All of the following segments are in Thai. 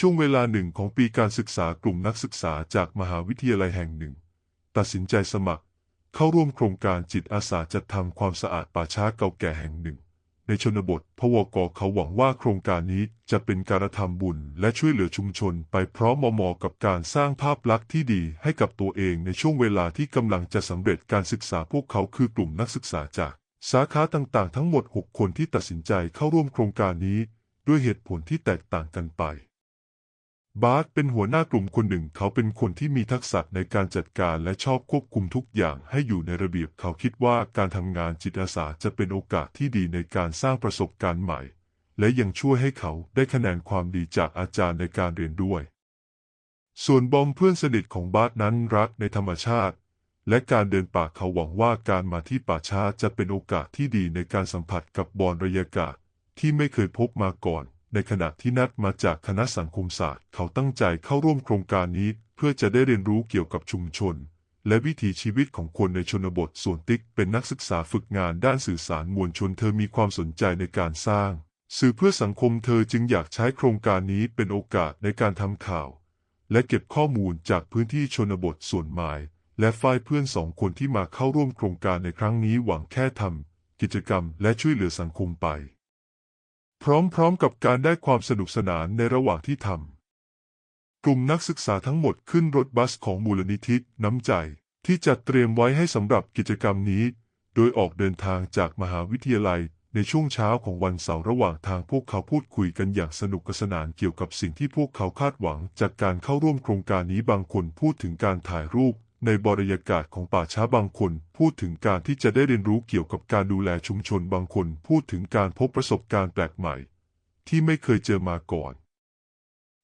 ช่วงเวลาหนึ่งของปีการศึกษากลุ่มนักศึกษาจากมหาวิทยาลัยแห่งหนึ่ง ตัดสินใจสมัคร เข้าร่วมโครงการจิตอาสาจัดทำความสะอาดป่าช้าเก่าแก่แห่งหนึ่ง ในชนบทพวกเขาหวังว่าโครงการนี้จะเป็นการทำบุญและช่วยเหลือชุมชนไปพร้อมมอกับการสร้างภาพลักษณ์ที่ดีให้กับตัวเองในช่วงเวลาที่กำลังจะสำเร็จการศึกษาพวกเขาคือกลุ่มนักศึกษาจากสาขาต่างๆ ทั้งหมด 6 คนที่ตัดสินใจเข้าร่วมโครงการนี้ ด้วยเหตุผลที่แตกต่างกันไป บาร์ตเป็นหัวหน้ากลุ่มคนหนึ่ง เขาเป็นคนที่มีทักษะในการจัดการและชอบควบคุมทุกอย่างให้อยู่ในระเบียบ เขาคิดว่าการทำงานจิตอาสาจะเป็นโอกาสที่ดีในการสร้างประสบการณ์ใหม่ และยังช่วยให้เขาได้คะแนนความดีจากอาจารย์ในการเรียนด้วย ส่วนบอมเพื่อนสนิทของบาร์ตนั้นรักในธรรมชาติ และการเดินป่าเขาหวังว่าการมาที่ป่าช้าจะเป็นโอกาสที่ดีในการสัมผัสกับบอนบรรยากาศที่ไม่เคยพบมาก่อน ในขณะที่นัดมาจากคณะสังคมศาสตร์ เขาตั้งใจเข้าร่วมโครงการนี้ เพื่อจะได้เรียนรู้เกี่ยวกับชุมชน และวิถีชีวิตของคนในชนบทส่วนติ๊กเป็นนักศึกษาฝึกงานด้านสื่อสารมวลชนเธอมีความสนใจในการสร้าง สื่อเพื่อสังคมเธอจึงอยากใช้โครงการนี้เป็นโอกาสในการทำข่าว และเก็บข้อมูลจากพื้นที่ชนบทส่วนหมาย และฝ่ายเพื่อนสองคนที่มาเข้าร่วมโครงการในครั้งนี้หวังแค่ทำกิจกรรมและช่วยเหลือสังคมไป พร้อมๆกับการได้ความสนุกสนานในระหว่างที่ทำ กลุ่มนักศึกษาทั้งหมดขึ้นรถบัสของมูลนิธิน้ำใจที่จัดเตรียมไว้ให้สำหรับกิจกรรมนี้ โดยออกเดินทางจากมหาวิทยาลัยในช่วงเช้าของวันเสาร์ระหว่างทางพวกเขาพูดคุยกันอย่างสนุกสนานเกี่ยวกับสิ่งที่พวกเขาคาดหวังจากการเข้าร่วมโครงการนี้บางคนพูดถึงการถ่ายรูป ในบรรยากาศของป่าช้าบางคน พูดถึงการที่จะได้เรียนรู้เกี่ยวกับการดูแลชุมชนบางคนพูดถึงการพบประสบการณ์แปลกใหม่ ที่ไม่เคยเจอมาก่อน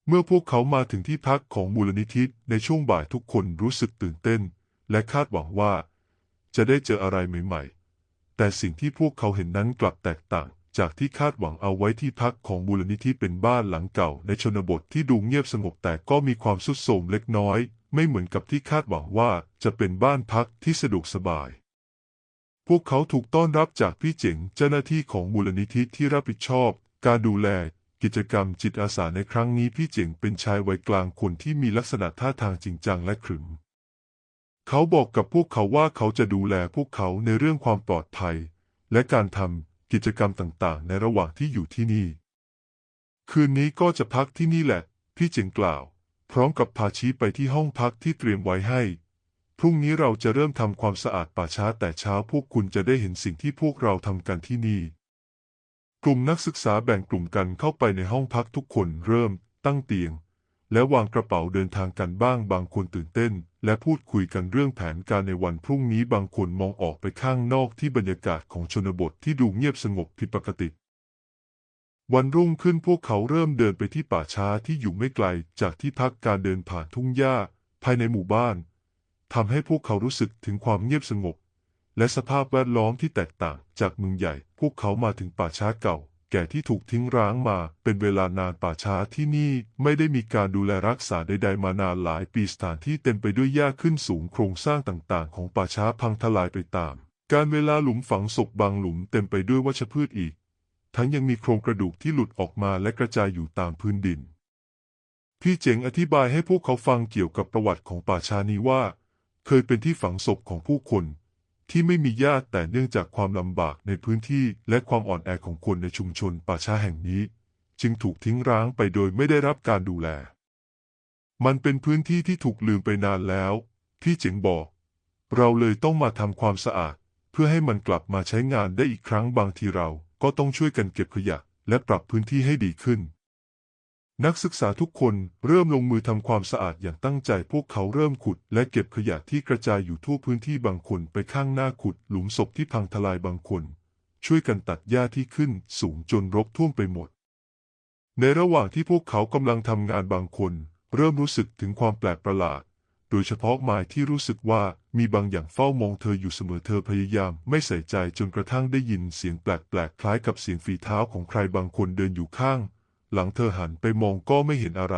เมื่อพวกเขามาถึงที่พักของมูลนิธิในช่วงบ่ายทุกคนรู้สึกตื่นเต้น และคาดหวังว่า จะได้เจออะไรใหม่ ๆ แต่สิ่งที่พวกเขาเห็นนั้นกลับแตกต่างจากที่คาดหวังเอาไว้ที่พักของมูลนิธิเป็นบ้านหลังเก่าในชนบทที่ดูเงียบสงบแต่ก็มีความสุดโทมเล็กน้อย ไม่เหมือนกับที่คาดหวังว่าจะเป็นบ้านพักที่สะดวกสบาย พวกเขาถูกต้อนรับจากพี่เจ๋งเจ้าหน้าที่ของมูลนิธิที่รับผิดชอบ การดูแล กิจกรรมจิตอาสาในครั้งนี้พี่เจ๋งเป็นชายวัยกลางคนที่มีลักษณะท่าทางจริงจังและขรึม เขาบอกกับพวกเขาว่าเขาจะดูแลพวกเขาในเรื่องความปลอดภัย และการทำกิจกรรมต่างๆ ในระหว่างที่อยู่ที่นี่ คืนนี้ก็จะพักที่นี่แหละ พี่เจ๋งกล่าว พร้อมกับพาชี้ไปที่ห้องพักที่เตรียมไว้ให้ พรุ่งนี้เราจะเริ่มทำความสะอาดป่าช้าแต่เช้าพวกคุณจะได้เห็นสิ่งที่พวกเราทำกันที่นี่ กลุ่มนักศึกษาแบ่งกลุ่มกันเข้าไปในห้องพักทุกคนเริ่มตั้งเตียง และวางกระเป๋าเดินทางกันบ้างบางคนตื่นเต้น และพูดคุยกันเรื่องแผนการในวันพรุ่งนี้บางคนมองออกไปข้างนอกที่บรรยากาศของชนบทที่ดูเงียบสงบผิดปกติ วันรุ่งขึ้นพวกเขาเริ่มเดินไปที่ป่าช้าที่อยู่ไม่ไกลจากที่พักการเดินผ่านทุ่งหญ้าภายในหมู่บ้านทำให้พวกเขารู้สึกถึงความเงียบสงบ และสภาพแวดล้อมที่แตกต่างจากเมืองใหญ่ พวกเขามาถึงป่าช้าเก่า แก่ที่ถูกทิ้งร้างมาเป็นเวลานานป่าช้าที่นี่ไม่ได้มีการดูแลรักษาใดๆมานานหลายปีสถานที่เต็มไปด้วยหญ้าขึ้นสูงโครงสร้างต่างๆ ของป่าช้าพังทลายไปตาม การเวลาหลุมฝังศพบางหลุมเต็มไปด้วยวัชพืชอีก ทั้งยังมีโครงกระดูกที่หลุดออกมาและกระจายอยู่ตามพื้นดิน พี่เจ๋งอธิบายให้พวกเขาฟังเกี่ยวกับประวัติของป่าชานี้ว่า เคยเป็นที่ฝังศพของผู้คน ที่ไม่มีญาติแต่เนื่องจากความลำบากในพื้นที่และความอ่อนแอของคนในชุมชนป่าช้าแห่งนี้ จึงถูกทิ้งร้างไปโดยไม่ได้รับการดูแล มันเป็นพื้นที่ที่ถูกลืมไปนานแล้ว พี่เจ๋งบอก เราเลยต้องมาทำความสะอาด เพื่อให้มันกลับมาใช้งานได้อีกครั้งบางทีเรา ก็ต้องช่วยกันเก็บขยะ และปรับพื้นที่ให้ดีขึ้น นักศึกษาทุกคนเริ่มลงมือทำความสะอาดอย่างตั้งใจพวกเขาเริ่มขุด และเก็บขยะที่กระจายอยู่ทั่วพื้นที่บางคนไปข้างหน้าขุด หลุมศพที่พังทลายบางคน ช่วยกันตัดหญ้าที่ขึ้น สูงจนรกท่วมไปหมด ในระหว่างที่พวกเขากำลังทำงานบางคน เริ่มรู้สึกถึงความแปลกประหลาด โดยเฉพาะไมายที่รู้สึกว่า มีบางอย่างเฝ้ามองเธออยู่เสมอเธอพยายามไม่ใส่ใจจนกระทั่งได้ยินเสียงแปลกๆ คล้ายกับเสียงฝีเท้าของใครบางคนเดินอยู่ข้าง หลังเธอหันไปมองก็ไม่เห็นอะไร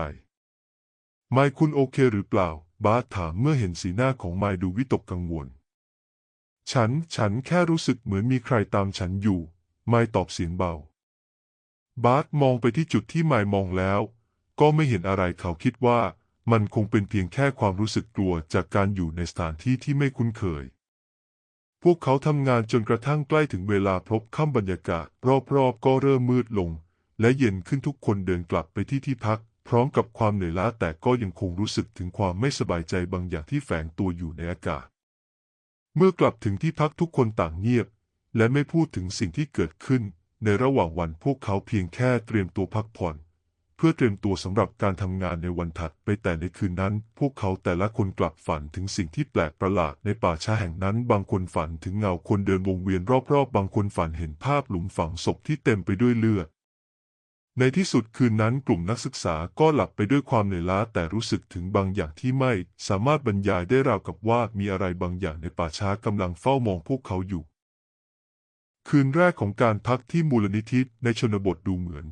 ไมค์คุณโอเคหรือเปล่า บาสถามเมื่อเห็นสีหน้าของไมค์ดูวิตกกังวล ฉัน ฉันแค่รู้สึกเหมือนมีใครตามฉันอยู่ ไมค์ตอบเสียงเบา บาสมองไปที่จุดที่ไมค์มองแล้ว ก็ไม่เห็นอะไรเขาคิดว่า มันคงเป็นเพียงแค่ความรู้สึกกลัวจากการอยู่ในสถานที่ที่ไม่คุ้นเคย พวกเขาทำงานจนกระทั่งใกล้ถึงเวลาพบค่ำบรรยากาศ รอบๆก็เริ่มมืดลง และเย็นขึ้นทุกคนเดินกลับไปที่ที่พัก พร้อมกับความเหนื่อยล้าแต่ก็ยังคงรู้สึกถึงความไม่สบายใจบางอย่างที่แฝงตัวอยู่ในอากาศ เมื่อกลับถึงที่พักทุกคนต่างเงียบ และไม่พูดถึงสิ่งที่เกิดขึ้น ในระหว่างวันพวกเขาเพียงแค่เตรียมตัวพักผ่อน เพื่อเตรียมตัวสำหรับการทำงานในวันถัดไปแต่ในคืนนั้น พวกเขาแต่ละคนกลับฝันถึงสิ่งที่แปลกประหลาดในป่าช้าแห่งนั้น บางคนฝันถึงเงาคนเดินวงเวียนรอบๆ บางคนฝันเห็นภาพหลุมฝังศพที่เต็มไปด้วยเลือดในที่สุดคืนนั้นกลุ่มนักศึกษาก็หลับไปด้วยความเหนื่อยล้าแต่รู้สึกถึงบางอย่างที่ไม่สามารถบรรยายได้ราวกับว่ามีอะไรบางอย่างในป่าช้ากำลังเฝ้ามองพวกเขาอยู่ คืนแรกของการพักที่มูลนิธิในชนบทดูเหมือน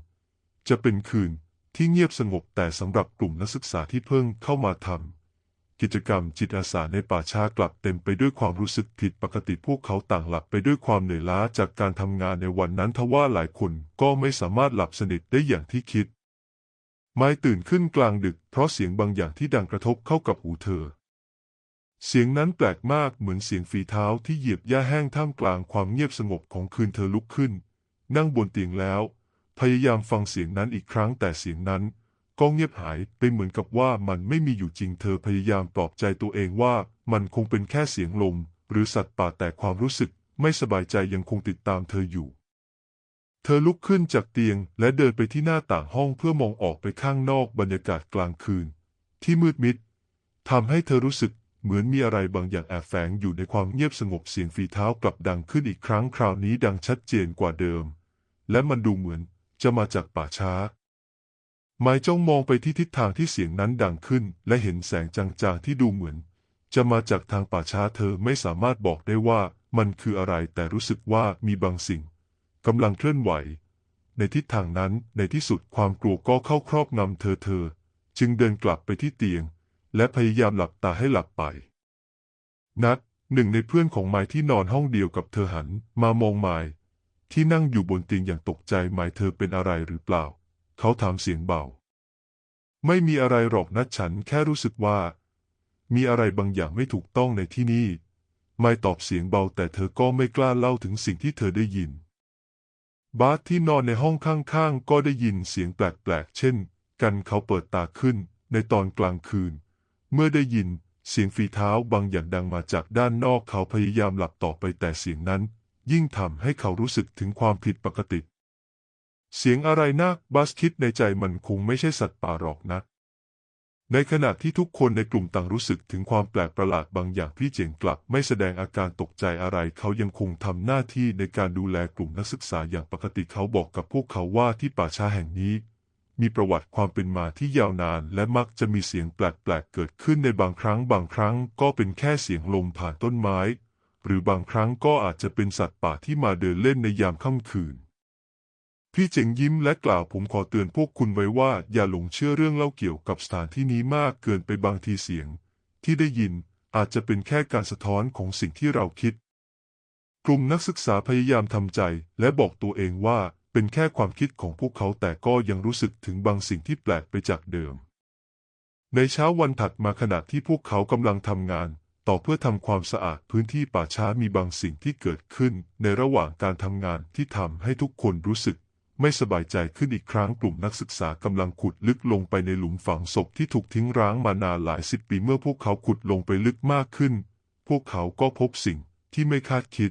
จะเป็นคืน ที่เงียบสงบแต่สำหรับกลุ่มนักศึกษาที่เพิ่งเข้ามาทำกิจกรรมจิตอาสาในป่าช้ากลับเต็มไปด้วยความรู้สึกผิดปกติพวกเขาต่างหลับไปด้วยความเหนื่อยล้าจากการทำงานในวันนั้นทว่าหลายคนก็ไม่สามารถหลับสนิทได้อย่างที่คิด ไม่ตื่นขึ้นกลางดึก เพราะเสียงบางอย่างที่ดังกระทบเข้ากับหูเธอ เสียงนั้นแปลกมากเหมือนเสียงฝีเท้าที่เหยียบหญ้าแห้งท่ามกลางความเงียบสงบของคืนเธอลุกขึ้น นั่งบนเตียงแล้ว พยายามฟังเสียงนั้นอีกครั้งแต่เสียงนั้นก็เงียบหายไปเหมือนกับว่ามันไม่มีอยู่จริงเธอพยายามปลอบใจตัวเองว่ามันคงเป็นแค่เสียงลม หรือสัตว์ป่าแต่ความรู้สึกไม่สบายใจยังคงติดตามเธออยู่ เธอลุกขึ้นจากเตียงและเดินไปที่หน้าต่างห้องเพื่อมองออกไปข้างนอกบรรยากาศกลางคืน ที่มืดมิดทำให้เธอรู้สึกเหมือนมีอะไรบางอย่างแอบแฝงอยู่ในความเงียบสงบเสียงฝีเท้ากลับดังขึ้นอีกครั้งคราวนี้ดังชัดเจนกว่าเดิม และมันดูเหมือน จะมาจากป่าช้าไม้จ้องมองไปที่ทิศทางที่เสียงนั้นดังขึ้น และเห็นแสงจางๆที่ดูเหมือน จะมาจากทางป่าช้าเธอไม่สามารถบอกได้ว่ามันคืออะไรแต่รู้สึกว่ามีบางสิ่งกำลังเคลื่อนไหว ในทิศทางนั้นในที่สุดความกลัวก็เข้าครอบงำเธอเธอ จึงเดินกลับไปที่เตียง และพยายามหลับตาให้หลับไป นัดหนึ่งในเพื่อนของไม้ที่นอนห้องเดียวกับเธอหันมามองไม้ ที่นั่งอยู่บนเตียงอย่างตกใจไม้เธอเป็นอะไรหรือเปล่า เขาถามเสียงเบา ไม่มีอะไรหรอกนัดฉันแค่รู้สึกว่า มีอะไรบางอย่างไม่ถูกต้องในที่นี่ไม่ตอบเสียงเบาแต่เธอก็ไม่กล้าเล่าถึงสิ่งที่เธอได้ยิน บาสที่นอนในห้องข้างๆ ก็ได้ยินเสียงแปลกๆ เช่น กันเขาเปิดตาขึ้นในตอนกลางคืน เมื่อได้ยินเสียงฝีเท้าบางอย่างดังมาจากด้านนอกเขาพยายามหลับต่อไปแต่เสียงนั้น ยิ่งทำให้เขารู้สึกถึงความผิดปกติ เสียงอะไรนะบาสคิดในใจมันคงไม่ใช่สัตว์ป่าหรอกนะ ในขณะที่ทุกคนในกลุ่มต่างรู้สึกถึงความแปลกประหลาดบางอย่างพี่เจงกลับไม่แสดงอาการตกใจอะไร เขายังคงทำหน้าที่ในการดูแลกลุ่มนักศึกษาอย่างปกติเขาบอกกับพวกเขาว่าที่ป่าช้าแห่งนี้มีประวัติความเป็นมาที่ยาวนาน และมักจะมีเสียงแปลกๆเกิดขึ้นในบางครั้ง บางครั้งก็เป็นแค่เสียงลมผ่านต้นไม้ หรือบางครั้งก็อาจจะเป็นสัตว์ป่าที่มาเดินเล่นในยามค่ำคืน พี่เจ๋งยิ้มและกล่าวผมขอเตือนพวกคุณไว้ว่า อย่าหลงเชื่อเรื่องเล่าเกี่ยวกับสถานที่นี้มากเกินไปบางทีเสียง ที่ได้ยินอาจจะเป็นแค่การสะท้อนของสิ่งที่เราคิด กลุ่มนักศึกษาพยายามทำใจและบอกตัวเองว่าเป็นแค่ความคิดของพวกเขาแต่ก็ยังรู้สึกถึงบางสิ่งที่แปลกไปจากเดิม ในเช้าวันถัดมาขณะที่พวกเขากำลังทำงาน ต่อเพื่อทำความสะอาดพื้นที่ป่าช้ามีบางสิ่งที่เกิดขึ้นในระหว่างการทำงานที่ทำให้ทุกคนรู้สึกไม่สบายใจขึ้นอีกครั้งกลุ่มนักศึกษากำลังขุดลึกลงไปในหลุมฝังศพที่ถูกทิ้งร้างมานานหลายสิบปีเมื่อพวกเขาขุดลงไปลึกมากขึ้น พวกเขาก็พบสิ่งที่ไม่คาดคิด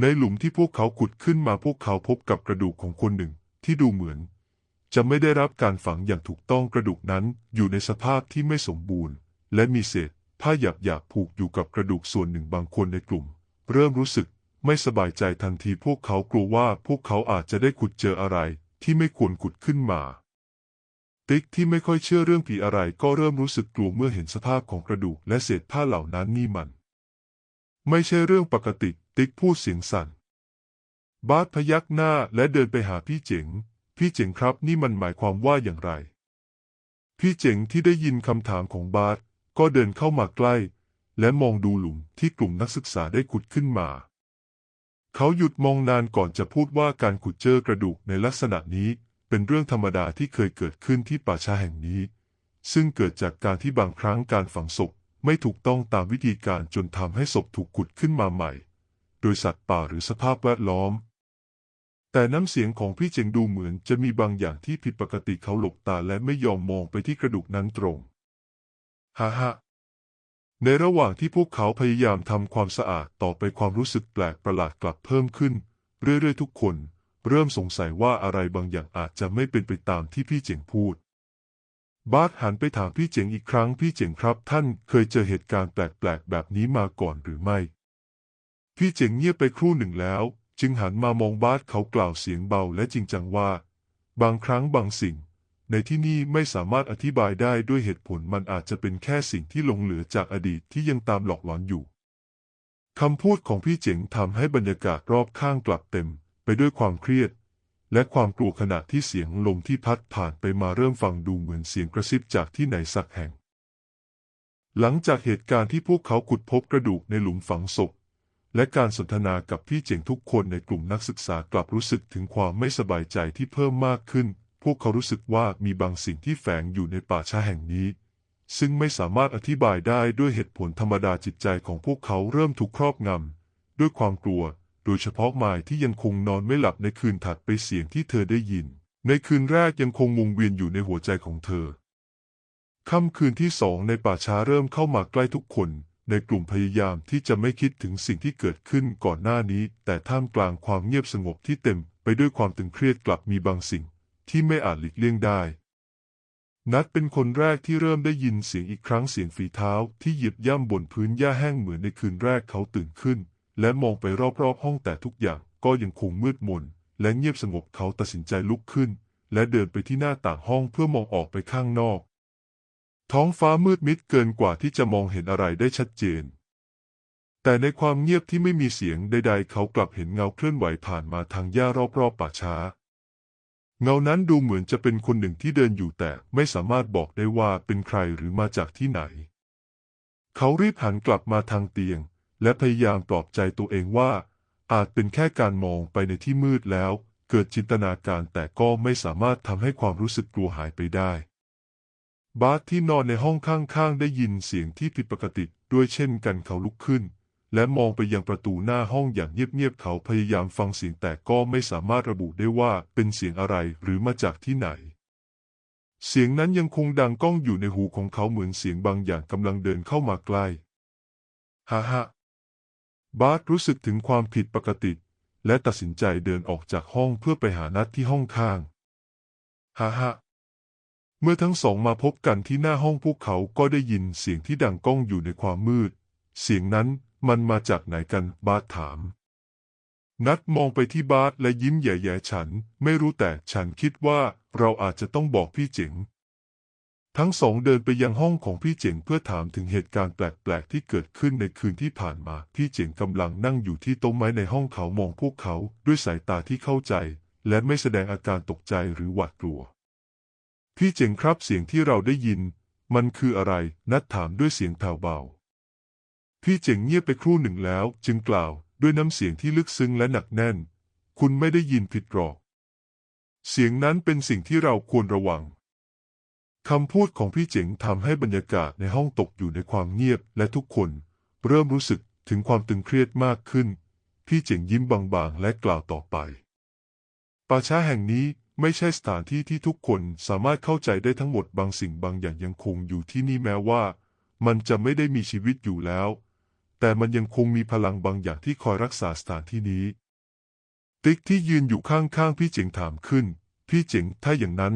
ในหลุมที่พวกเขาขุดขึ้นมาพวกเขาพบกับกระดูกของคนหนึ่งที่ดูเหมือน จะไม่ได้รับการฝังอย่างถูกต้องกระดูกนั้นอยู่ในสภาพที่ไม่สมบูรณ์ และมีเศษ ผ้าหยาบๆผูกอยู่กับกระดูกส่วนหนึ่งบางคนในกลุ่ม เริ่มรู้สึกไม่สบายใจทันทีพวกเขากลัวว่าพวกเขาอาจจะได้ขุดเจออะไรที่ไม่ควรขุดขึ้นมา ติ๊กที่ไม่ค่อยเชื่อเรื่องผีอะไรก็เริ่มรู้สึกกลัวเมื่อเห็นสภาพของกระดูกและเศษผ้าเหล่านั้นนี่มัน ไม่ใช่เรื่องปกติติ๊กพูดเสียงสั่น บาสพยักหน้าและเดินไปหาพี่เจ๋ง พี่เจ๋งครับนี่มันหมายความว่าอย่างไร พี่เจ๋งที่ได้ยินคำถามของบาส ก็เดินเข้ามาใกล้ และมองดูหลุมที่กลุ่มนักศึกษาได้ขุดขึ้นมา เขาหยุดมองนานก่อนจะพูดว่าการขุดเจอกระดูกในลักษณะนี้เป็นเรื่องธรรมดาที่เคยเกิดขึ้นที่ป่าช้าแห่งนี้ ซึ่งเกิดจากการที่บางครั้งการฝังศพไม่ถูกต้องตามวิธีการจนทำให้ศพถูกขุดขึ้นมาใหม่ โดยสัตว์ป่าหรือสภาพแวดล้อม แต่น้ำเสียงของพี่เจงดูเหมือนจะมีบางอย่างที่ผิดปกติเขาหลบตาและไม่ยอมมองไปที่กระดูกนั้นตรง ฮ่าฮ่าในระหว่างที่พวกเขาพยายามทำความสะอาดต่อไปความรู้สึกแปลกประหลาดกลับเพิ่มขึ้น เรื่อยๆทุกคน เริ่มสงสัยว่าอะไรบางอย่างอาจจะไม่เป็นไปตามที่พี่เจ๋งพูด บาสหันไปถามพี่เจ๋งอีกครั้งพี่เจ๋งครับ ท่านเคยเจอเหตุการณ์แปลกๆแบบนี้มาก่อนหรือไม่ พี่เจ๋งเงียบไปครู่หนึ่งแล้ว จึงหันมามองบาสเขากล่าวเสียงเบาและจริงจังว่า บางครั้งบางสิ่ง ในที่นี่ไม่สามารถอธิบายได้ด้วยเหตุผลมันอาจจะเป็นแค่สิ่งที่หลงเหลือจากอดีตที่ยังตามหลอกหลอนอยู่คำพูดของพี่เจ๋งทำให้บรรยากาศรอบข้างกลับเต็ม ไปด้วยความเครียด และความกลัวขณะที่เสียงลมที่พัดผ่านไปมาเริ่มฟังดูเหมือนเสียงกระซิบจากที่ไหนสักแห่ง หลังจากเหตุการณ์ที่พวกเขาขุดพบกระดูกในหลุมฝังศพและการสนทนากับพี่เจ๋งทุกคนในกลุ่มนักศึกษากลับรู้สึกถึงความไม่สบายใจที่เพิ่มมากขึ้น พวกเขารู้สึกว่ามีบางสิ่งที่แฝงอยู่ในป่าช้าแห่งนี้ ซึ่งไม่สามารถอธิบายได้ด้วยเหตุผลธรรมดาจิตใจของพวกเขาเริ่มถูกครอบงำด้วยความกลัว โดยเฉพาะมายที่ยังคงนอนไม่หลับในคืนถัดไปเสียงที่เธอได้ยิน ในคืนแรกยังคงวงเวียนอยู่ในหัวใจของเธอค่ำคืนที่สองในป่าช้าเริ่มเข้ามาใกล้ทุกคน ในกลุ่มพยายามที่จะไม่คิดถึงสิ่งที่เกิดขึ้นก่อนหน้านี้ แต่ท่ามกลางความเงียบสงบที่เต็มไปด้วยความตึงเครียดกลับมีบางสิ่ง ที่ไม่อาจหลีกเลี่ยงได้ นัดเป็นคนแรกที่เริ่มได้ยินเสียงอีกครั้งเสียงฝีเท้าที่เหยียบย่ำบนพื้นหญ้าแห้งเหมือนในคืนแรกเขาตื่นขึ้น และมองไปรอบๆห้องแต่ทุกอย่างก็ยังคงมืดมน และเงียบสงบเขาตัดสินใจลุกขึ้น และเดินไปที่หน้าต่างห้องเพื่อมองออกไปข้างนอก ท้องฟ้ามืดมิดเกินกว่าที่จะมองเห็นอะไรได้ชัดเจน แต่ในความเงียบที่ไม่มีเสียงใด ๆ เขากลับเห็นเงาเคลื่อนไหวผ่านมาทางหญ้ารอบๆป่าช้า เงานั้นดูเหมือนจะเป็นคนหนึ่งที่เดินอยู่แต่ไม่สามารถบอกได้ว่าเป็นใครหรือมาจากที่ไหน เขารีบหันกลับมาทางเตียง และพยายามปลอบใจตัวเองว่า อาจเป็นแค่การมองไปในที่มืดแล้ว เกิดจินตนาการแต่ก็ไม่สามารถทำให้ความรู้สึกกลัวหายไปได้ บาสที่นอนในห้องข้างๆได้ยินเสียงที่ผิดปกติด้วยเช่นกันเขาลุกขึ้น และมองไปยังประตูหน้าห้องอย่างเงียบๆเขาพยายามฟังเสียงแต่ก็ไม่สามารถระบุได้ว่าเป็นเสียงอะไรหรือมาจากที่ไหน เสียงนั้นยังคงดังก้องอยู่ในหูของเขาเหมือนเสียงบางอย่างกำลังเดินเข้ามาใกล้ฮ่าฮ่าบาสรู้สึกถึงความผิดปกติ และตัดสินใจเดินออกจากห้องเพื่อไปหานัดที่ห้องข้างฮ่าฮ่าเมื่อทั้งสองมาพบกันที่หน้าห้องพวกเขาก็ได้ยินเสียงที่ดังก้องอยู่ในความมืด เสียงนั้น มันมาจากไหนกันบาสถาม นัดมองไปที่บาสและยิ้มแย่ๆฉัน ไม่รู้แต่ฉันคิดว่าเราอาจจะต้องบอกพี่เจ๋ง ทั้งสองเดินไปยังห้องของพี่เจ๋งเพื่อถามถึงเหตุการณ์แปลกๆที่เกิดขึ้นในคืนที่ผ่านมา พี่เจ๋งกำลังนั่งอยู่ที่โต๊ะไม้ในห้องเขามองพวกเขาด้วยสายตาที่เข้าใจ และไม่แสดงอาการตกใจหรือหวาดกลัว พี่เจ๋งครับเสียงที่เราได้ยิน มันคืออะไร นัดถามด้วยเสียงแผ่วเบา พี่เจ๋งเงียบไปครู่หนึ่งแล้ว จึงกล่าวด้วยน้ำเสียงที่ลึกซึ้งและหนักแน่น คุณไม่ได้ยินผิดหรอก เสียงนั้นเป็นสิ่งที่เราควรระวังคำพูดของพี่เจ๋งทำให้บรรยากาศในห้องตกอยู่ในความเงียบและทุกคน เริ่มรู้สึกถึงความตึงเครียดมากขึ้น พี่เจ๋งยิ้มบางๆ และกล่าวต่อไป ป่าช้าแห่งนี้ไม่ใช่สถานที่ที่ทุกคนสามารถเข้าใจได้ทั้งหมดบางสิ่งบางอย่างยังคงอยู่ที่นี่แม้ว่า มันจะไม่ได้มีชีวิตอยู่แล้ว แต่มันยังคงมีพลังบางอย่างที่คอยรักษาสถานที่นี้ ติ๊กที่ยืนอยู่ข้างๆพี่เจ๋งถามขึ้น พี่เจ๋งถ้าอย่างนั้น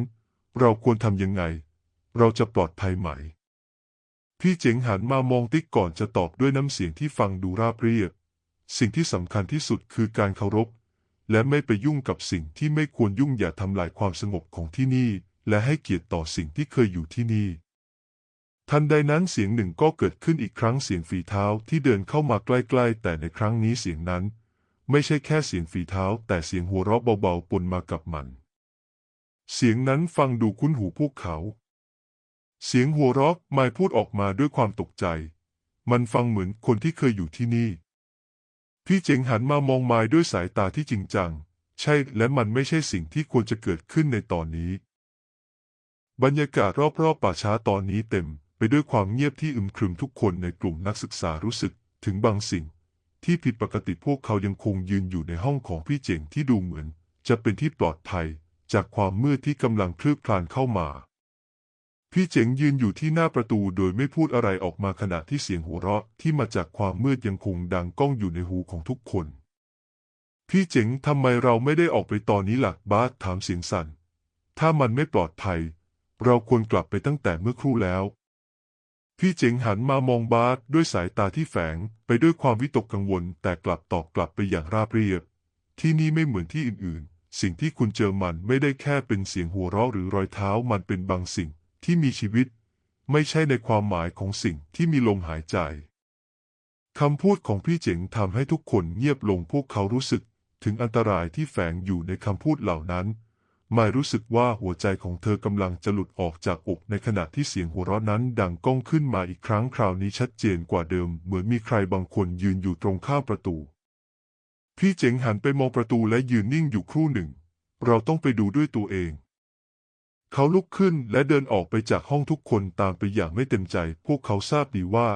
เราควรทำยังไง เราจะปลอดภัยไหม พี่เจ๋งหันมามองติ๊กก่อนจะตอบด้วยน้ำเสียงที่ฟังดูราบเรียบ สิ่งที่สำคัญที่สุดคือการเคารพ และไม่ไปยุ่งกับสิ่งที่ไม่ควรยุ่งอย่าทำลายความสงบของที่นี่ และให้เกียรติต่อสิ่งที่เคยอยู่ที่นี่ ทันใดนั้นเสียงหนึ่งก็เกิดขึ้นอีกครั้งเสียงฝีเท้าที่เดินเข้ามาใกล้ๆ แต่ในครั้งนี้เสียงนั้น ไม่ใช่แค่เสียงฝีเท้า แต่เสียงหัวเราะเบาๆปนมากับมัน เสียงนั้นฟังดูคุ้นหูพวกเขา เสียงหัวเราะไม่พูดออกมาด้วยความตกใจ มันฟังเหมือนคนที่เคยอยู่ที่นี่ พี่เจ๋งหันมามองไมายด้วยสายตาที่จริงจัง ใช่และมันไม่ใช่สิ่งที่ควรจะเกิดขึ้นในตอนนี้ บรรยากาศรอบๆป่าช้าตอนนี้เต็ม ไปด้วยความเงียบที่อึมครึมทุกคนในกลุ่มนักศึกษารู้สึกถึงบางสิ่ง ที่ผิดปกติพวกเขายังคงยืนอยู่ในห้องของพี่เจ๋งที่ดูเหมือน จะเป็นที่ปลอดภัย จากความมืดที่กำลังคลืบคลานเข้ามา พี่เจ๋งยืนอยู่ที่หน้าประตูโดยไม่พูดอะไรออกมาขณะที่เสียงหัวเราะที่มาจากความมืดยังคงดังก้องอยู่ในหูของทุกคน พี่เจ๋งทำไมเราไม่ได้ออกไปตอนนี้ล่ะบาสถามเสียงสั่นถ้ามันไม่ปลอดภัย เราควรกลับไปตั้งแต่เมื่อครู่แล้ว พี่เจ๋งหันมามองบาสด้วยสายตาที่แฝงไปด้วยความวิตกกังวลแต่กลับตอบกลับไปอย่างราบเรียบ ที่นี่ไม่เหมือนที่อื่นๆ สิ่งที่คุณเจอมันไม่ได้แค่เป็นเสียงหัวเราะหรือรอยเท้ามันเป็นบางสิ่งที่มีชีวิต ไม่ใช่ในความหมายของสิ่งที่มีลมหายใจคำพูดของพี่เจ๋งทำให้ทุกคนเงียบลงพวกเขารู้สึกถึงอันตรายที่แฝงอยู่ในคำพูดเหล่านั้น ไม่รู้สึกว่าหัวใจของเธอกำลังจะหลุดออกจากอกในขณะที่เสียงหัวเราะนั้นดังก้องขึ้นมาอีกครั้งคราวนี้ชัดเจนกว่าเดิม เหมือนมีใครบางคนยืนอยู่ตรงข้ามประตู พี่เจ๋งหันไปมองประตูและยืนนิ่งอยู่ครู่หนึ่ง เราต้องไปดูด้วยตัวเอง เขาลุกขึ้นและเดินออกไปจากห้องทุกคนตามไปอย่างไม่เต็มใจ พวกเขาทราบดีว่า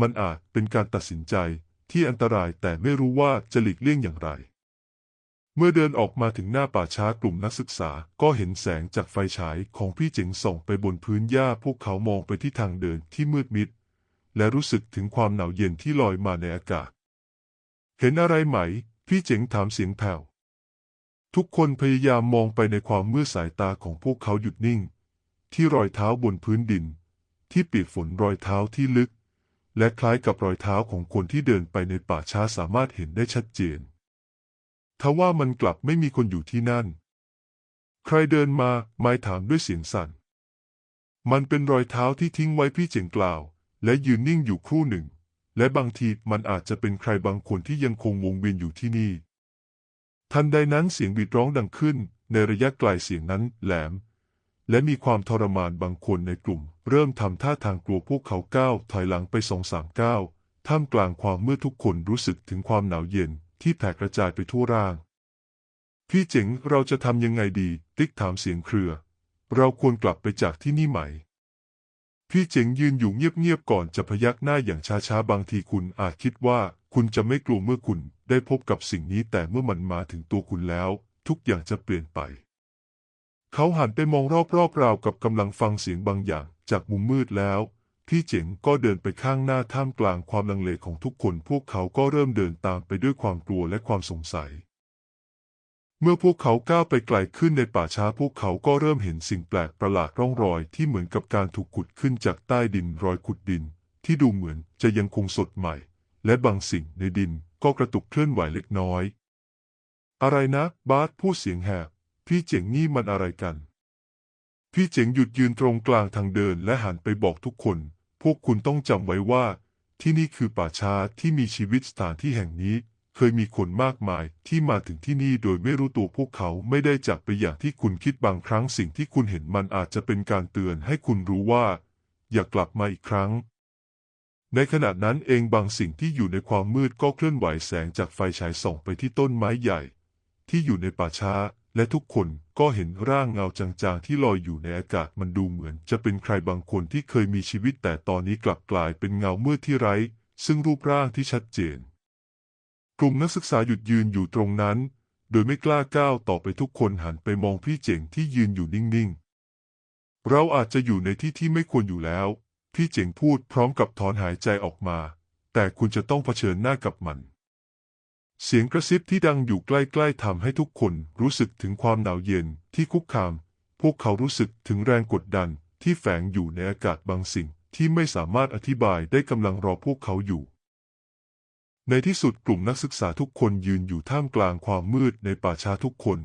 มันอาจเป็นการตัดสินใจที่อันตรายแต่ไม่รู้ว่าจะหลีกเลี่ยงอย่างไร เมื่อเดินออกมาถึงหน้าป่าช้ากลุ่มนักศึกษาก็เห็นแสงจากไฟฉายของพี่เจ๋งส่องไปบนพื้นหญ้าพวกเขามองไปที่ทางเดินที่มืดมิด และรู้สึกถึงความหนาวเย็นที่ลอยมาในอากาศ เห็นอะไรไหม พี่เจ๋งถามเสียงแผ่วทุกคนพยายามมองไปในความมืดสายตาของพวกเขาหยุดนิ่ง ที่รอยเท้าบนพื้นดิน ที่เปียกฝนรอยเท้าที่ลึก และคล้ายกับรอยเท้าของคนที่เดินไปในป่าช้าสามารถเห็นได้ชัดเจน ทว่ามันกลับไม่มีคนอยู่ที่นั่น ใครเดินมาไม้ถามด้วยเสียงสั่น มันเป็นรอยเท้าที่ทิ้งไว้พี่เจ๋งกล่าว และยืนนิ่งอยู่ครู่หนึ่ง และบางทีมันอาจจะเป็นใครบางคนที่ยังคงวงเวียนอยู่ที่นี่ ทันใดนั้นเสียงหวีดร้องดังขึ้น ในระยะไกลเสียงนั้นแหลม และมีความทรมานบางคนในกลุ่ม เริ่มทำท่าทางกลัวพวกเขาก้าวถอยหลังไปสองสามก้าวท่ามกลางความเมืดทุกคนรู้สึกถึงความหนาวเย็น ที่แผ่กระจายไปทั่วร่าง พี่เจ๋งเราจะทำยังไงดีติ๊กถามเสียงเครือ เราควรกลับไปจากที่นี่ไหม พี่เจ๋งยืนอยู่เงียบๆก่อนจะพยักหน้าอย่างช้าๆบางทีคุณอาจคิดว่าคุณจะไม่กลัวเมื่อคุณได้พบกับสิ่งนี้แต่เมื่อมันมาถึงตัวคุณแล้ว ทุกอย่างจะเปลี่ยนไป เขาหันไปมองรอบๆราวกับกำลังฟังเสียงบางอย่างจากมุมมืดแล้ว พี่เจ๋งก็เดินไปข้างหน้าท่ามกลางความลังเลของทุกคน พวกเขาก็เริ่มเดินตามไปด้วยความกลัวและความสงสัย เมื่อพวกเขาก้าวไปไกลขึ้นในป่าช้าพวกเขาก็เริ่มเห็นสิ่งแปลกประหลาดร่องรอยที่เหมือนกับการถูกขุดขึ้นจากใต้ดินรอยขุดดิน ที่ดูเหมือนจะยังคงสดใหม่ และบางสิ่งในดินก็กระตุกเคลื่อนไหวเล็กน้อย อะไรนะ บาสพูดเสียงแหบพี่เจ๋งนี่มันอะไรกัน พี่เจ๋งหยุดยืนตรงกลางทางเดินและหันไปบอกทุกคน พวกคุณต้องจำไว้ว่า ที่นี่คือป่าช้าที่มีชีวิตสถานที่แห่งนี้ เคยมีคนมากมายที่มาถึงที่นี่โดยไม่รู้ตัวพวกเขาไม่ได้จากไปอย่างที่คุณคิดบางครั้งสิ่งที่คุณเห็นมันอาจจะเป็นการเตือนให้คุณรู้ว่า อย่ากลับมาอีกครั้ง ในขณะนั้นเองบางสิ่งที่อยู่ในความมืดก็เคลื่อนไหวแสงจากไฟฉายส่องไปที่ต้นไม้ใหญ่ ที่อยู่ในป่าช้า และทุกคนก็เห็นร่างเงาจางๆที่ลอยอยู่ในอากาศมันดูเหมือนจะเป็นใครบางคนที่เคยมีชีวิตแต่ตอนนี้กลับกลายเป็นเงามืดที่ไร้ ซึ่งรูปร่างที่ชัดเจน กลุ่มนักศึกษาหยุดยืนอยู่ตรงนั้น โดยไม่กล้าก้าวต่อไปทุกคนหันไปมองพี่เจ๋งที่ยืนอยู่นิ่งๆ เราอาจจะอยู่ในที่ที่ไม่ควรอยู่แล้ว พี่เจ๋งพูดพร้อมกับถอนหายใจออกมา แต่คุณจะต้องเผชิญหน้ากับมัน เสียงกระซิบที่ดังอยู่ใกล้ๆทำให้ทุกคนรู้สึกถึงความหนาวเย็นที่คุกคาม พวกเขารู้สึกถึงแรงกดดันที่แฝงอยู่ในอากาศบางสิ่งที่ไม่สามารถอธิบายได้กำลังรอพวกเขาอยู่ ในที่สุดกลุ่มนักศึกษาทุกคนยืนอยู่ท่ามกลางความมืดในป่าช้าทุกคน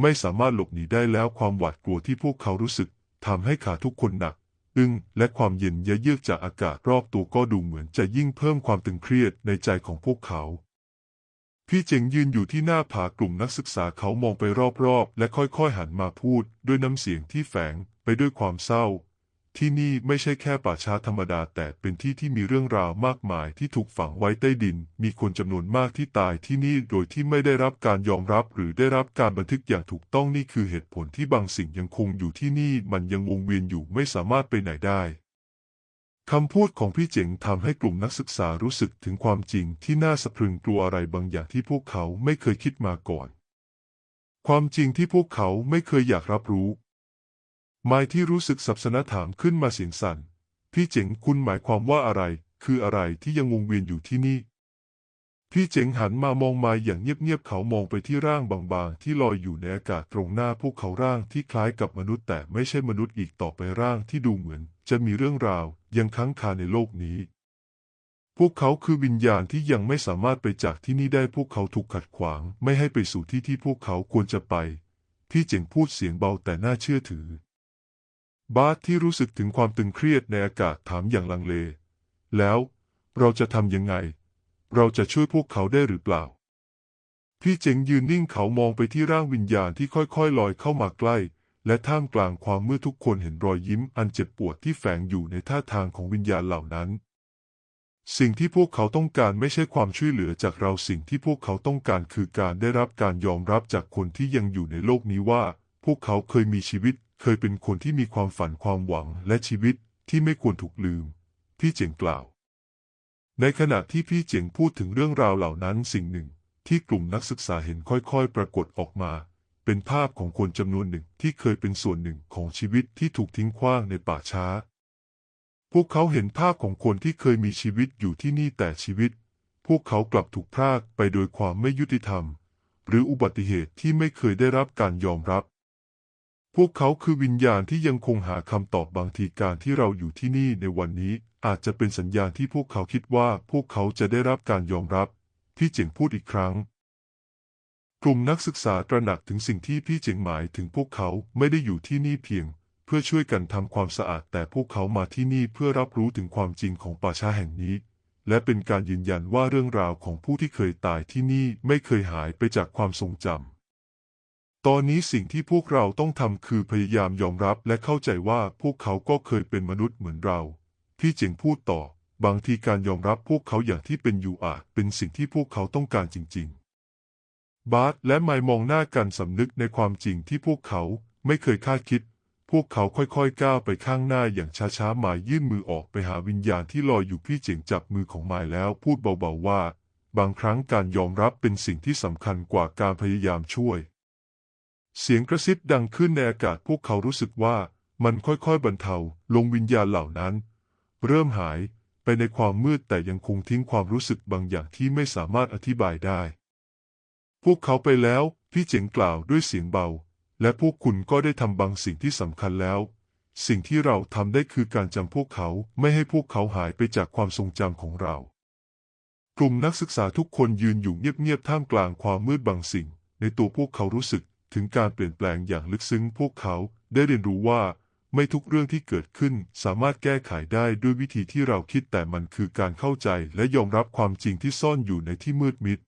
ไม่สามารถหลบหนีได้แล้วความหวาดกลัวที่พวกเขารู้สึกทำให้ขาทุกคนหนักอึ้งและความเย็นเยือกจากอากาศรอบตัวก็ดูเหมือนจะยิ่งเพิ่มความตึงเครียดในใจของพวกเขา พี่เจ๋งยืนอยู่ที่หน้าผากลุ่มนักศึกษาเขามองไปรอบๆ และค่อยๆหันมาพูด ด้วยน้ำเสียงที่แฝงไปด้วยความเศร้า ที่นี่ไม่ใช่แค่ป่าช้าธรรมดาแต่เป็นที่ที่มีเรื่องราวมากมายที่ถูกฝังไว้ใต้ดิน มีคนจำนวนมากที่ตายที่นี่โดยที่ไม่ได้รับการยอมรับหรือได้รับการบันทึกอย่างถูกต้องนี่คือเหตุผลที่บางสิ่งยังคงอยู่ที่นี่มันยังวงเวียนอยู่ไม่สามารถไปไหนได้ คำพูดของพี่เจ๋งทำให้กลุ่มนักศึกษารู้สึกถึงความจริงที่น่าสะพรึงกลัวอะไรบางอย่างที่พวกเขาไม่เคยคิดมาก่อน ความจริงที่พวกเขาไม่เคยอยากรับรู้ไม้ที่รู้สึกสับสนถามขึ้นมาเสียงสั่น พี่เจ๋งคุณหมายความว่าอะไร คืออะไรที่ยังวงเวียนอยู่ที่นี่ พี่เจ๋งหันมามองไม้อย่างเงียบๆเขามองไปที่ร่างบางๆ ที่ลอยอยู่ในอากาศตรงหน้าพวกเขาร่างที่คล้ายกับมนุษย์แต่ไม่ใช่มนุษย์อีกต่อไปร่างที่ดูเหมือน จะมีเรื่องราว ยังค้างคาในโลกนี้ พวกเขาคือวิญญาณที่ยังไม่สามารถไปจากที่นี่ได้พวกเขาถูกขัดขวาง ไม่ให้ไปสู่ที่ที่พวกเขาควรจะไปพี่เจ๋งพูดเสียงเบาแต่น่าเชื่อถือ บาสที่รู้สึกถึงความตึงเครียดในอากาศถามอย่างลังเล แล้วเราจะทำยังไง เราจะช่วยพวกเขาได้หรือเปล่า พี่เจ๋งยืนนิ่งเขามองไปที่ร่างวิญญาณที่ค่อยๆลอยเข้ามาใกล้ และท่ามกลางความมืดทุกคนเห็นรอยยิ้มอันเจ็บปวดที่แฝงอยู่ในท่าทางของวิญญาณเหล่านั้น สิ่งที่พวกเขาต้องการไม่ใช่ความช่วยเหลือจากเราสิ่งที่พวกเขาต้องการคือการได้รับการยอมรับจากคนที่ยังอยู่ในโลกนี้ว่า พวกเขาเคยมีชีวิต เคยเป็นคนที่มีความฝันความหวังและชีวิตที่ไม่ควรถูกลืม พี่เจ๋งกล่าว ในขณะที่พี่เจ๋งพูดถึงเรื่องราวเหล่านั้นสิ่งหนึ่งที่กลุ่มนักศึกษาเห็นค่อยๆ ปรากฏออกมา เป็นภาพของคนจำนวนหนึ่งที่เคยเป็นส่วนหนึ่งของชีวิตที่ถูกทิ้งขว้างในป่าช้า พวกเขาเห็นภาพของคนที่เคยมีชีวิตอยู่ที่นี่แต่ชีวิต พวกเขากลับถูกพรากไปโดยความไม่ยุติธรรม หรืออุบัติเหตุที่ไม่เคยได้รับการยอมรับ พวกเขาคือวิญญาณที่ยังคงหาคำตอบบางทีการที่เราอยู่ที่นี่ในวันนี้อาจจะเป็นสัญญาณที่พวกเขาคิดว่าพวกเขาจะได้รับการยอมรับพี่เจ๋งพูดอีกครั้ง กลุ่มนักศึกษาตระหนักถึงสิ่งที่พี่เจ๋งหมายถึงพวกเขาไม่ได้อยู่ที่นี่เพียง เพื่อช่วยกันทำความสะอาด แต่พวกเขามาที่นี่เพื่อรับรู้ถึงความจริงของป่าช้าแห่งนี้ และเป็นการยืนยันว่าเรื่องราวของผู้ที่เคยตายที่นี่ไม่เคยหายไปจากความทรงจำตอนนี้สิ่งที่พวกเราต้องทำคือพยายามยอมรับและเข้าใจว่าพวกเขาก็เคยเป็นมนุษย์เหมือนเราพี่เจ๋งพูดต่อ บางทีการยอมรับพวกเขาอย่างที่เป็นอยู่อาจเป็นสิ่งที่พวกเขาต้องการจริง ๆ บาร์ตและไมค์มองหน้ากันสำนึกในความจริงที่พวกเขาไม่เคยคาดคิด พวกเขาค่อยๆก้าวไปข้างหน้าอย่างช้าๆไมค์ยื่นมือออกไปหาวิญญาณที่ลอยอยู่พี่เจ๋งจับมือของไมค์แล้วพูดเบาๆว่า บางครั้งการยอมรับเป็นสิ่งที่สำคัญกว่าการพยายามช่วย เสียงกระซิบดังขึ้นในอากาศพวกเขารู้สึกว่ามันค่อยๆบรรเทาลงวิญญาณเหล่านั้น เริ่มหายไปในความมืดแต่ยังคงทิ้งความรู้สึกบางอย่างที่ไม่สามารถอธิบายได้ พวกเขาไปแล้ว พี่เจ๋งกล่าวด้วยเสียงเบา และพวกคุณก็ได้ทำบางสิ่งที่สำคัญแล้ว สิ่งที่เราทำได้คือการจำพวกเขาไม่ให้พวกเขาหายไปจากความทรงจำของเรา กลุ่มนักศึกษาทุกคนยืนอยู่เงียบๆท่ามกลางความมืดบางสิ่ง ในตัวพวกเขารู้สึกถึงการเปลี่ยนแปลงอย่างลึกซึ้ง พวกเขาได้เรียนรู้ว่าไม่ทุกเรื่องที่เกิดขึ้นสามารถแก้ไขได้ด้วยวิธีที่เราคิดแต่มันคือการเข้าใจและยอมรับความจริงที่ซ่อนอยู่ในที่มืดมิด